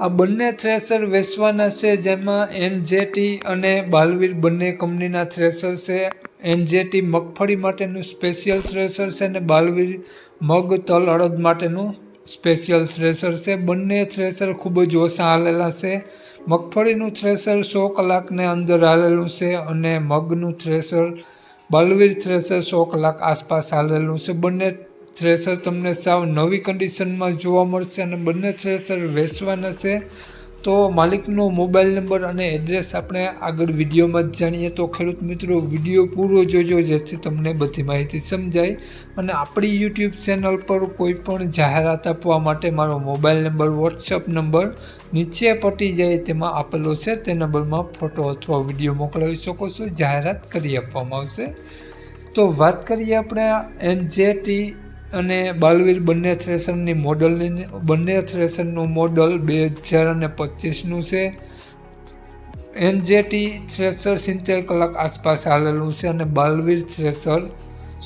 આ બંને થ્રેસર વેચવાના છે, જેમાં એનજેટી અને બાલવીર બંને કંપનીના થ્રેસર છે. એનજેટી મગફળી માટેનું સ્પેશિયલ થ્રેસર છે અને બાલવીર મગ, તલ, અડદ માટેનું સ્પેશિયલ થ્રેસર છે. બંને થ્રેસર ખૂબ જ ઓછા હાલેલા છે. મગફળીનું થ્રેસર સો કલાકને અંદર હાલેલું છે અને મગનું થ્રેસર, બાલવીર થ્રેસર સો કલાક આસપાસ હાલેલું છે. બંને થ્રેસર તમને સાવ નવી કન્ડિશનમાં જોવા મળશે અને બંને થ્રેસર વેચવાના છે. તો માલિકનો મોબાઈલ નંબર અને એડ્રેસ આપણે આગળ વિડીયોમાં જ જાણીએ. તો ખેડૂત મિત્રો, વીડિયો પૂરો જોજો, જેથી તમને બધી માહિતી સમજાય. અને આપણી યુટ્યુબ ચેનલ પર કોઈ પણ જાહેરાત આપવા માટે મારો મોબાઈલ નંબર વોટ્સઅપ નંબર નીચે પટી જાય તેમાં આપેલો છે. તે નંબરમાં ફોટો અથવા વીડિયો મોકલાવી શકો છો. જાહેરાત કરી આપવામાં આવશે. તો વાત કરીએ આપણે એનજેટી અને બાલવીર બંને થ્રેસરની મોડલની બંને થ્રેસરનું મોડલ બે હજાર અને પચીસનું છે. એનજેટી થ્રેસર સિત્તેર કલાક આસપાસ હાલેલું છે અને બાલવીર થ્રેસર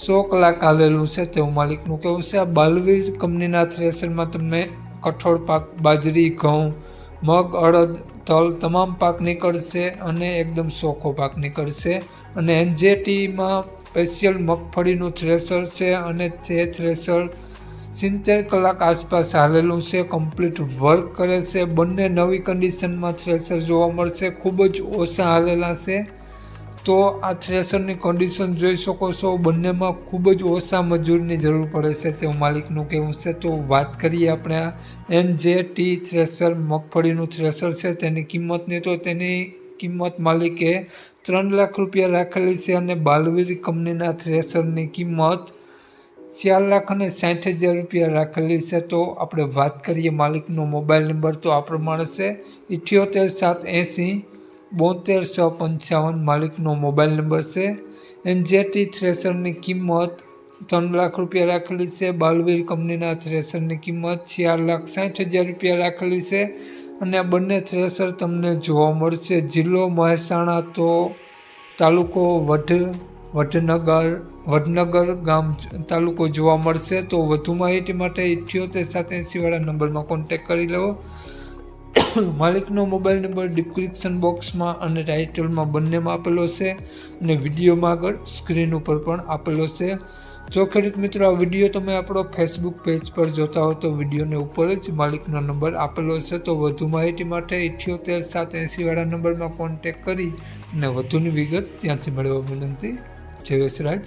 સો કલાક હાલેલું છે તેવું માલિકનું કહેવું છે. આ બાલવીર કંપનીના થ્રેસરમાં તમને કઠોળ પાક, બાજરી, ઘઉં, મગ, અડદ, તલ તમામ પાક નીકળશે અને એકદમ ચોખ્ખો પાક નીકળશે. અને એનજેટીમાં સ્પેશિયલ મગફળીનું થ્રેસર છે અને તે થ્રેસર સિત્તેર કલાક આસપાસ હાલેલું છે. કમ્પ્લીટ વર્ક કરે છે. બંને નવી કન્ડિશનમાં થ્રેસર જોવા મળશે. ખૂબ જ ઓછા હાલેલા છે. તો આ થ્રેસરની કન્ડિશન જોઈ શકો છો. બંનેમાં ખૂબ જ ઓછા મજૂરની જરૂર પડે છે તેવું માલિકનું કહેવું છે. તો વાત કરીએ આપણે આ એન જે ટી થ્રેસર, મગફળીનું થ્રેસર છે. તેની કિંમતની તો તેની કિંમત માલિકે ત્રણ લાખ રૂપિયા રાખેલી છે અને બાલવીર કંપનીના થ્રેસરની કિંમત ચાર લાખ અને સાઠ હજાર રૂપિયા રાખેલી છે. તો આપણે વાત કરીએ માલિકનો મોબાઈલ નંબર. તો આ પ્રમાણે છે ઇઠ્યોતેર સાત એંસી બોતેર સો પંચાવન માલિકનો મોબાઈલ નંબર છે. એનજેટી થ્રેસરની કિંમત ત્રણ લાખ રૂપિયા રાખેલી છે. બાલવીર કંપનીના થ્રેસરની કિંમત ચાર લાખ સાઠ હજાર રૂપિયા રાખેલી છે. અને આ બંને થ્રેસર તમને જોવા મળશે. જિલ્લો મહેસાણા તો તાલુકો વઢ વડનગર વડનગર ગામ તાલુકો જોવા મળશે. તો વધુ માહિતી માટે ઇઠ્યોતેર સાત એંસીવાળા નંબરમાં કોન્ટેક કરી લેવો. માલિકનો મોબાઈલ નંબર ડિસ્ક્રિપ્શન બોક્સમાં અને ટાઇટલમાં બંનેમાં આપેલો છે અને વિડીયોમાં આગળ સ્ક્રીન ઉપર પણ આપેલો છે. જો ખેડૂત મિત્રો, આ વીડિયો તમે આપણો ફેસબુક પેજ પર જોતા હો તો વિડીયોને ઉપર જ માલિકનો નંબર આપેલો છે. તો વધુ માહિતી માટે ઇઠ્યોતેર સાત એંસીવાળા નંબરમાં કોન્ટેક કરી અને વધુની વિગત ત્યાંથી મેળવવા વિનંતી. જયેશ રાજ.